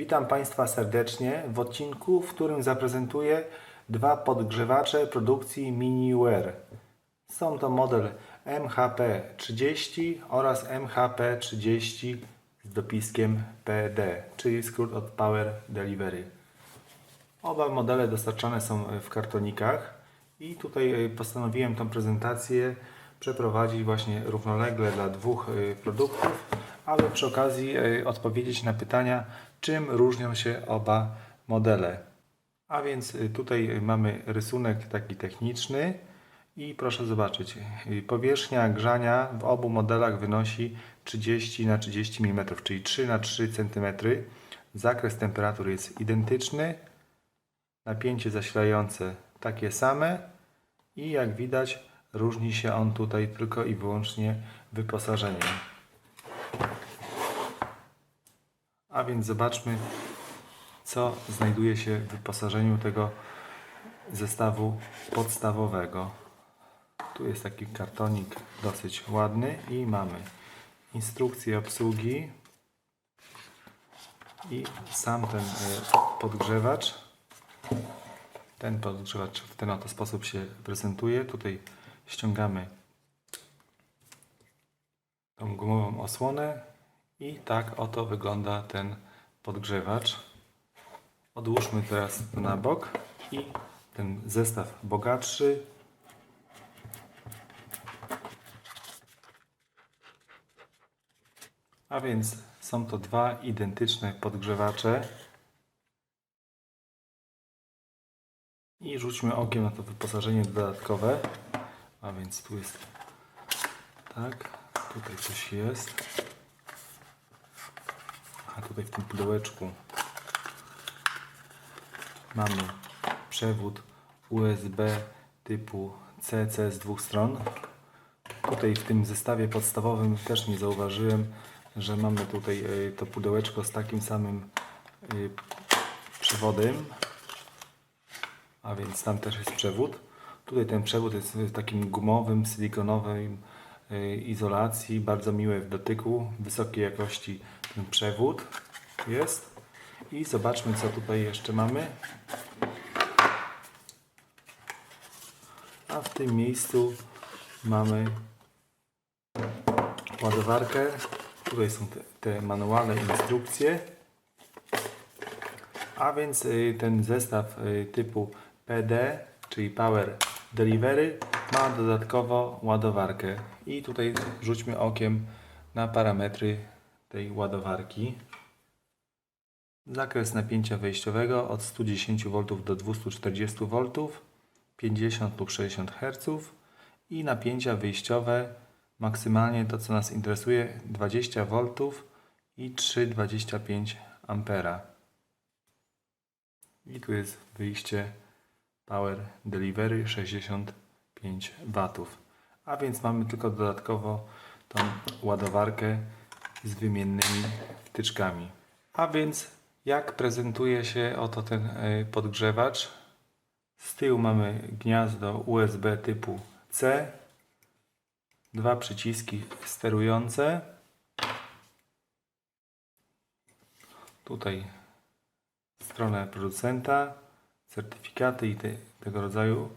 Witam Państwa serdecznie w odcinku, w którym zaprezentuję dwa podgrzewacze produkcji MiniWare. Są to model MHP30 oraz MHP30 z dopiskiem PD, czyli skrót od Power Delivery. Oba modele dostarczane są w kartonikach i tutaj y, postanowiłem tą prezentację przeprowadzić właśnie równolegle dla dwóch y, produktów, aby przy okazji y, odpowiedzieć na pytania, czym różnią się oba modele. A więc y, tutaj mamy rysunek taki techniczny i proszę zobaczyć, y, powierzchnia grzania w obu modelach wynosi 30 na 30 mm, czyli 3 na 3 cm. Zakres temperatur jest identyczny, napięcie zasilające takie same i jak widać różni się on tutaj tylko i wyłącznie wyposażeniem. A więc zobaczmy co znajduje się w wyposażeniu tego zestawu podstawowego. Tu jest taki kartonik dosyć ładny i mamy instrukcję obsługi i sam ten e, podgrzewacz ten podgrzewacz w ten oto sposób się prezentuje. Tutaj ściągamy tą gumową osłonę i tak oto wygląda ten podgrzewacz. Odłóżmy teraz na bok i ten zestaw bogatszy a więc są to dwa identyczne podgrzewacze I rzućmy okiem na to wyposażenie dodatkowe. A więc tu jest tak, tutaj coś jest. A tutaj w tym pudełeczku mamy przewód USB typu CC z dwóch stron. Tutaj w tym zestawie podstawowym też nie zauważyłem, że mamy tutaj y, to pudełeczko z takim samym y, przewodem a więc tam też jest przewód. Tutaj ten przewód jest w takim gumowym, silikonowym y, izolacji, bardzo miły w dotyku, wysokiej jakości ten przewód jest. I zobaczmy co tutaj jeszcze mamy. A w tym miejscu mamy ładowarkę. Tutaj są te, te manualne instrukcje. A więc y, ten zestaw y, typu PD, czyli Power Delivery, ma dodatkowo ładowarkę. I tutaj rzućmy okiem na parametry tej ładowarki. Zakres napięcia wejściowego od 110 V do 240 V, 50 lub 60 Hz i napięcia wyjściowe maksymalnie to co nas interesuje 20 V i 3,25 A. I tu jest wyjście Power Delivery 65 W. A więc mamy tylko dodatkowo tą ładowarkę z wymiennymi wtyczkami. A więc jak prezentuje się oto ten y, podgrzewacz? Z tyłu mamy gniazdo USB typu C, dwa przyciski sterujące. Tutaj stronę producenta, certyfikaty i te, tego rodzaju.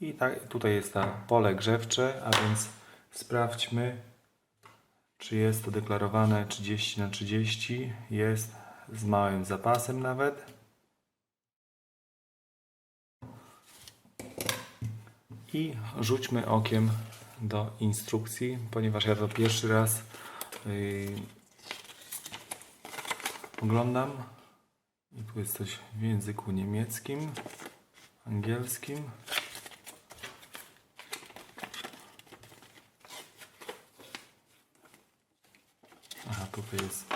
I tutaj jest ta pole grzewcze, a więc sprawdźmy, czy jest to deklarowane 30 na 30 Jest z małym zapasem nawet. I rzućmy okiem do instrukcji, ponieważ ja to pierwszy raz yy, oglądam. I tu jest coś w języku niemieckim, angielskim. Tutaj jest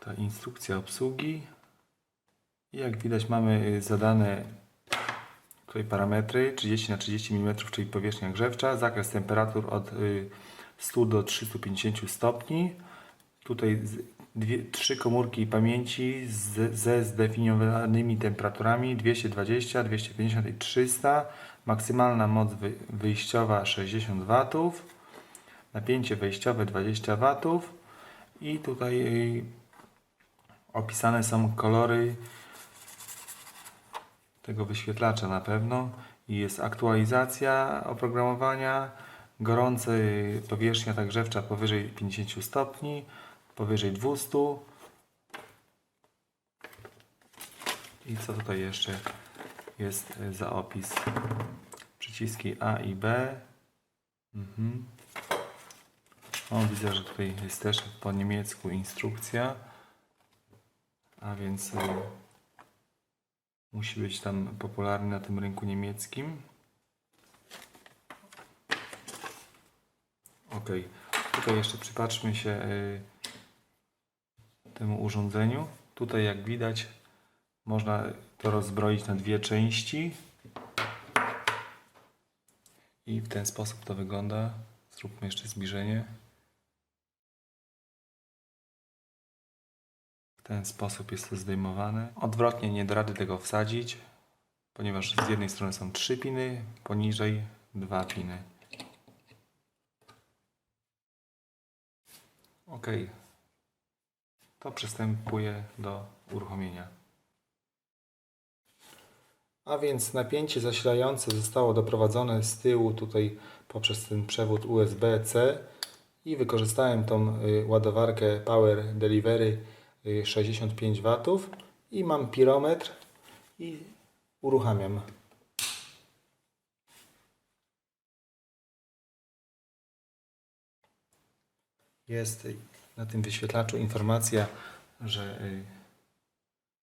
ta instrukcja obsługi. Jak widać mamy y, zadane tutaj parametry 30 na 30 mm, czyli powierzchnia grzewcza, zakres temperatur od y, 100 do 350 stopni. Tutaj dwie, trzy komórki pamięci z, ze zdefiniowanymi temperaturami 220, 250 i 300. Maksymalna moc wy, wyjściowa 60 W. Napięcie wejściowe 20 W. I tutaj opisane są kolory tego wyświetlacza na pewno. I jest aktualizacja oprogramowania, gorące y, powierzchnia tak grzewcza powyżej 50 stopni, powyżej 200. I co tutaj jeszcze jest za opis? Przyciski A i B. Mhm. O, widzę, że tutaj jest też po niemiecku instrukcja. A więc y, musi być tam popularny na tym rynku niemieckim. Ok. Tutaj jeszcze przypatrzmy się y, temu urządzeniu. Tutaj jak widać można to rozbroić na dwie części. I w ten sposób to wygląda. Zróbmy jeszcze zbliżenie. Ten sposób jest to zdejmowane. Odwrotnie nie da rady tego wsadzić, ponieważ z jednej strony są trzy piny, poniżej dwa piny. Ok. To przystępuje do uruchomienia. A więc napięcie zasilające zostało doprowadzone z tyłu tutaj poprzez ten przewód USB-C i wykorzystałem tą y, ładowarkę Power Delivery 65 W i mam pirometr i uruchamiam. Jest y, na tym wyświetlaczu informacja, że y,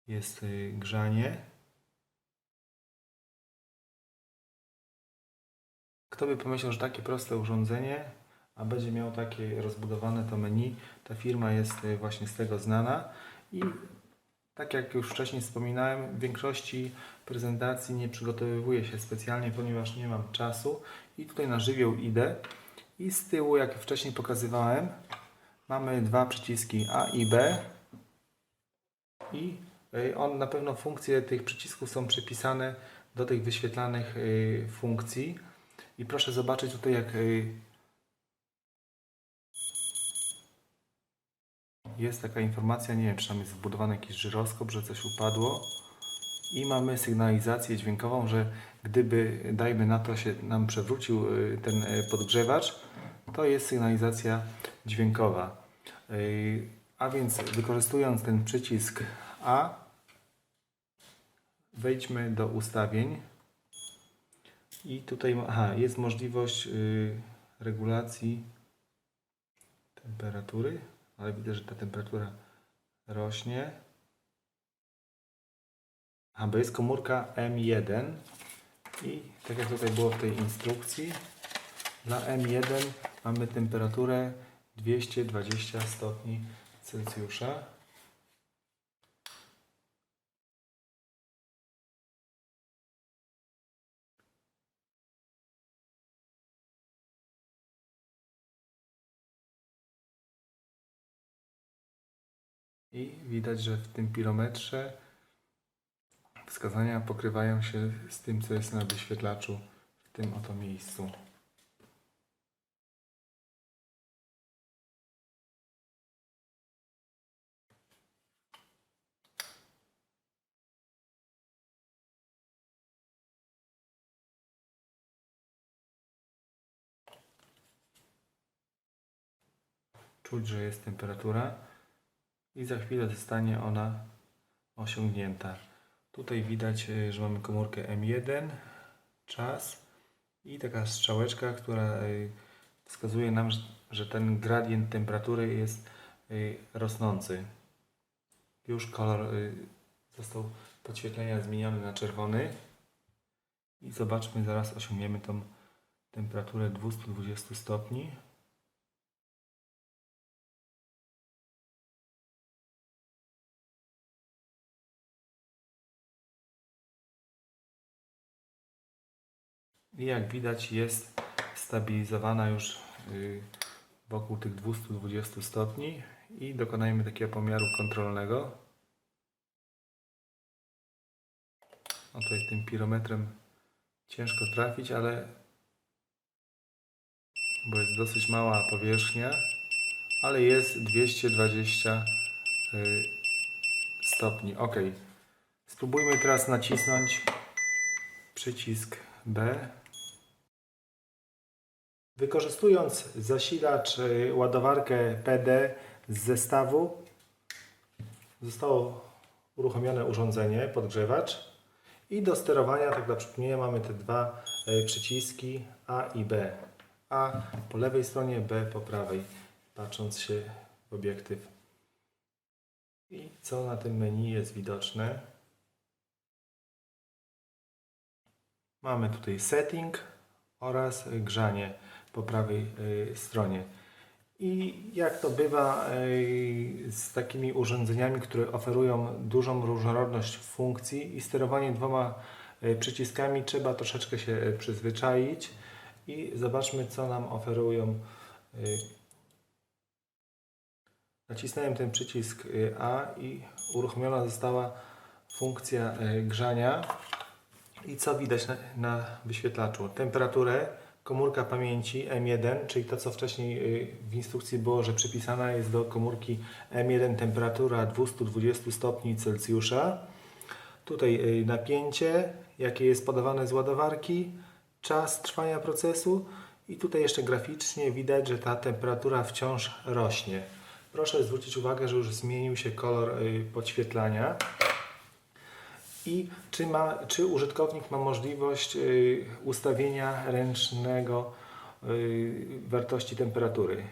jest y, grzanie. Kto by pomyślał, że takie proste urządzenie, a będzie miał takie rozbudowane to menu. Ta firma jest y, właśnie z tego znana i tak jak już wcześniej wspominałem, w większości prezentacji nie przygotowywuję się specjalnie, ponieważ nie mam czasu i tutaj na żywioł idę i z tyłu, jak wcześniej pokazywałem, mamy dwa przyciski A i B i y, on na pewno funkcje tych przycisków są przypisane do tych wyświetlanych y, funkcji. I proszę zobaczyć tutaj, jak jest taka informacja, nie wiem, czy tam jest wbudowany jakiś żyroskop, że coś upadło. I mamy sygnalizację dźwiękową, że gdyby, dajmy na to, się nam przewrócił y, ten y, podgrzewacz, to jest sygnalizacja dźwiękowa. Y, A więc wykorzystując ten przycisk A, wejdźmy do ustawień. I tutaj aha, jest możliwość regulacji temperatury, ale widzę, że ta temperatura rośnie. A, bo jest komórka M1 i tak jak tutaj było w tej instrukcji, dla M1 mamy temperaturę 220 stopni Celsjusza. I widać, że w tym pirometrze wskazania pokrywają się z tym, co jest na wyświetlaczu w tym oto miejscu. Czuć, że jest temperatura i za chwilę zostanie ona osiągnięta. Tutaj widać, y, że mamy komórkę M1, czas i taka strzałeczka, która y, wskazuje nam, że- ten gradient temperatury jest y, rosnący. Już kolor został podświetlenia zmieniony na czerwony i zobaczmy, zaraz osiągniemy tą temperaturę 220 stopni. I jak widać jest stabilizowana już y, wokół tych 220 stopni i dokonajmy takiego pomiaru kontrolnego. O tutaj tym pirometrem ciężko trafić, ale bo jest dosyć mała powierzchnia, ale jest 220 y, stopni. Ok. Spróbujmy teraz nacisnąć przycisk B. Wykorzystując zasilacz, y, ładowarkę PD z zestawu, zostało uruchomione urządzenie, podgrzewacz. I do sterowania, tak dla przypomnienia, mamy te dwa y, przyciski A i B. A po lewej stronie, B po prawej, patrząc się w obiektyw. I co na tym menu jest widoczne? Mamy tutaj setting oraz grzanie po prawej y, stronie. I jak to bywa y, z takimi urządzeniami, które oferują dużą różnorodność funkcji i sterowanie dwoma y, przyciskami, trzeba troszeczkę się przyzwyczaić i zobaczmy, co nam oferują. Nacisnąłem ten przycisk A i uruchomiona została funkcja grzania. I co widać na, na wyświetlaczu? Temperaturę, komórka pamięci M1, czyli to co wcześniej y, w instrukcji było, że przypisana jest do komórki M1 temperatura 220 stopni Celsjusza. Tutaj y, napięcie, jakie jest podawane z ładowarki, czas trwania procesu i tutaj jeszcze graficznie widać, że ta temperatura wciąż rośnie. Proszę zwrócić uwagę, że już zmienił się kolor y, podświetlania i czy, ma, czy użytkownik ma możliwość y, ustawienia ręcznego y, wartości temperatury.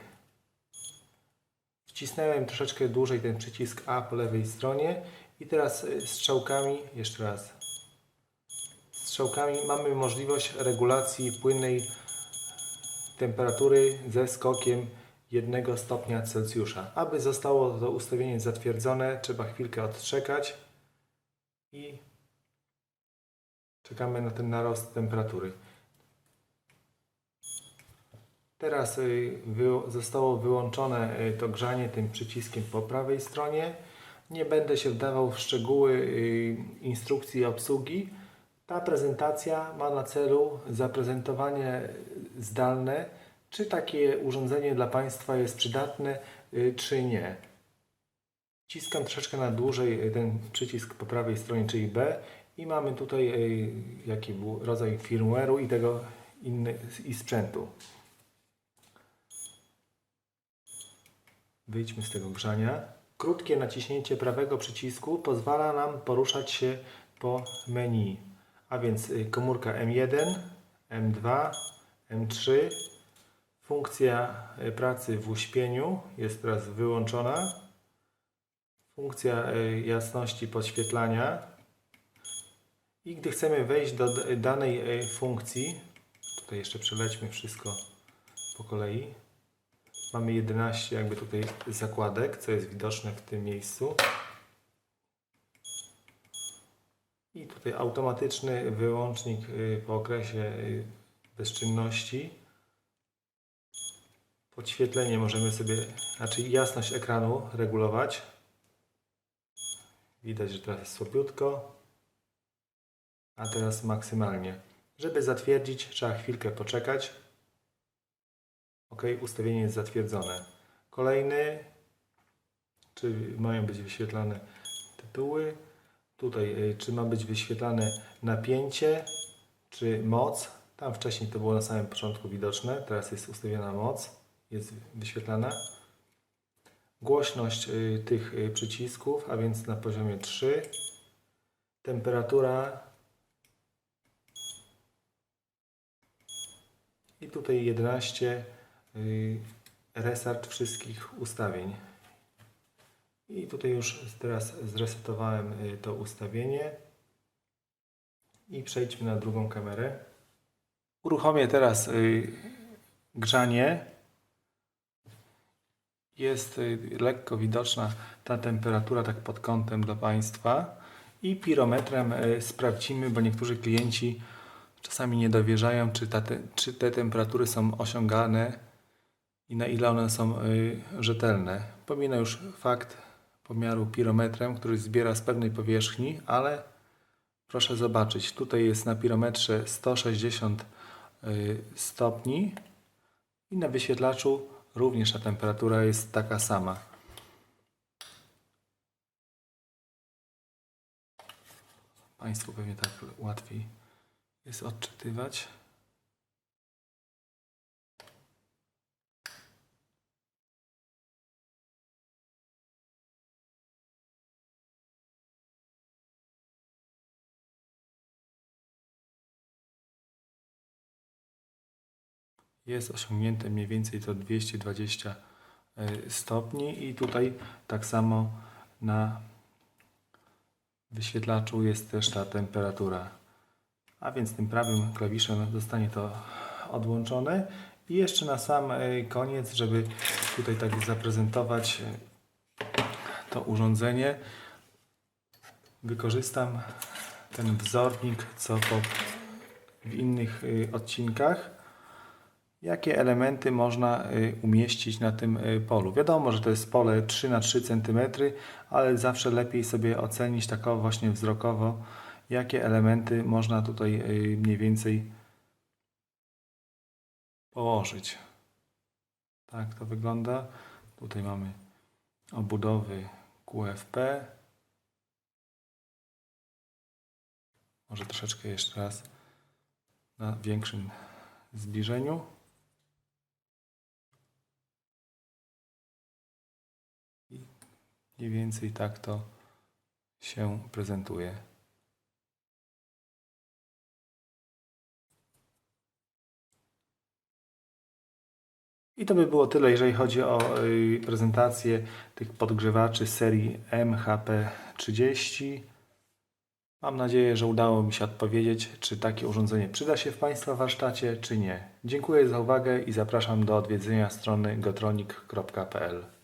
Wcisnąłem troszeczkę dłużej ten przycisk A po lewej stronie i teraz y, strzałkami, jeszcze raz, strzałkami mamy możliwość regulacji płynnej temperatury ze skokiem 1 stopnia Celsjusza. Aby zostało to ustawienie zatwierdzone, trzeba chwilkę odczekać i czekamy na ten narost temperatury. Teraz y, zostało wyłączone y, to grzanie tym przyciskiem po prawej stronie. Nie będę się wdawał w szczegóły y, instrukcji obsługi. Ta prezentacja ma na celu zaprezentowanie zdalne, czy takie urządzenie dla Państwa jest przydatne, czy nie. Wciskam troszeczkę na dłużej y, ten przycisk po prawej stronie, czyli B i mamy tutaj y, jaki był rodzaj firmware'u i tego inny, i sprzętu. Wyjdźmy z tego grzania. Krótkie naciśnięcie prawego przycisku pozwala nam poruszać się po menu, a więc y, komórka M1, M2, M3. Funkcja pracy w uśpieniu jest teraz wyłączona. Funkcja y, jasności podświetlania. I gdy chcemy wejść do danej y, funkcji, tutaj jeszcze przelećmy wszystko po kolei. Mamy 11 jakby tutaj zakładek, co jest widoczne w tym miejscu. I tutaj automatyczny wyłącznik y, po okresie bezczynności. Podświetlenie możemy sobie, znaczy jasność ekranu regulować. Widać, że teraz jest słabiutko. A teraz maksymalnie. Żeby zatwierdzić, trzeba chwilkę poczekać. OK, ustawienie jest zatwierdzone. Kolejny, czy mają być wyświetlane tytuły. Tutaj, y, czy ma być wyświetlane napięcie, czy moc. Tam wcześniej to było na samym początku widoczne, teraz jest ustawiona moc, jest wyświetlana. Głośność y, tych y, przycisków, a więc na poziomie 3. Temperatura. I tutaj 11 y, restart wszystkich ustawień. I tutaj już teraz zresetowałem to ustawienie. I przejdźmy na drugą kamerę. Uruchomię teraz grzanie. Jest y, lekko widoczna ta temperatura tak pod kątem dla Państwa. I pirometrem y, sprawdzimy, bo niektórzy klienci czasami nie dowierzają, czy, ta, te, czy te temperatury są osiągane i na ile one są y, rzetelne. Pomina już fakt pomiaru pirometrem, który zbiera z pewnej powierzchni, ale proszę zobaczyć, tutaj jest na pirometrze 160 y, stopni i na wyświetlaczu również ta temperatura jest taka sama. Państwu pewnie tak łatwiej jest odczytywać. Jest osiągnięte mniej więcej to 220 y, stopni i tutaj tak samo na wyświetlaczu jest też ta temperatura. A więc tym prawym klawiszem zostanie to odłączone. I jeszcze na sam y, koniec, żeby tutaj tak zaprezentować y, to urządzenie, wykorzystam ten wzornik, co po, w innych odcinkach jakie elementy można y, umieścić na tym y, polu. Wiadomo, że to jest pole 3 na 3 cm, ale zawsze lepiej sobie ocenić takowo właśnie wzrokowo, jakie elementy można tutaj y, mniej więcej położyć. Tak to wygląda. Tutaj mamy obudowy QFP. Może troszeczkę jeszcze raz na większym zbliżeniu. Mniej więcej tak to się prezentuje. I to by było tyle, jeżeli chodzi o y, prezentację tych podgrzewaczy serii MHP30. Mam nadzieję, że udało mi się odpowiedzieć, czy takie urządzenie przyda się w Państwa warsztacie, czy nie. Dziękuję za uwagę i zapraszam do odwiedzenia strony gotronik.pl.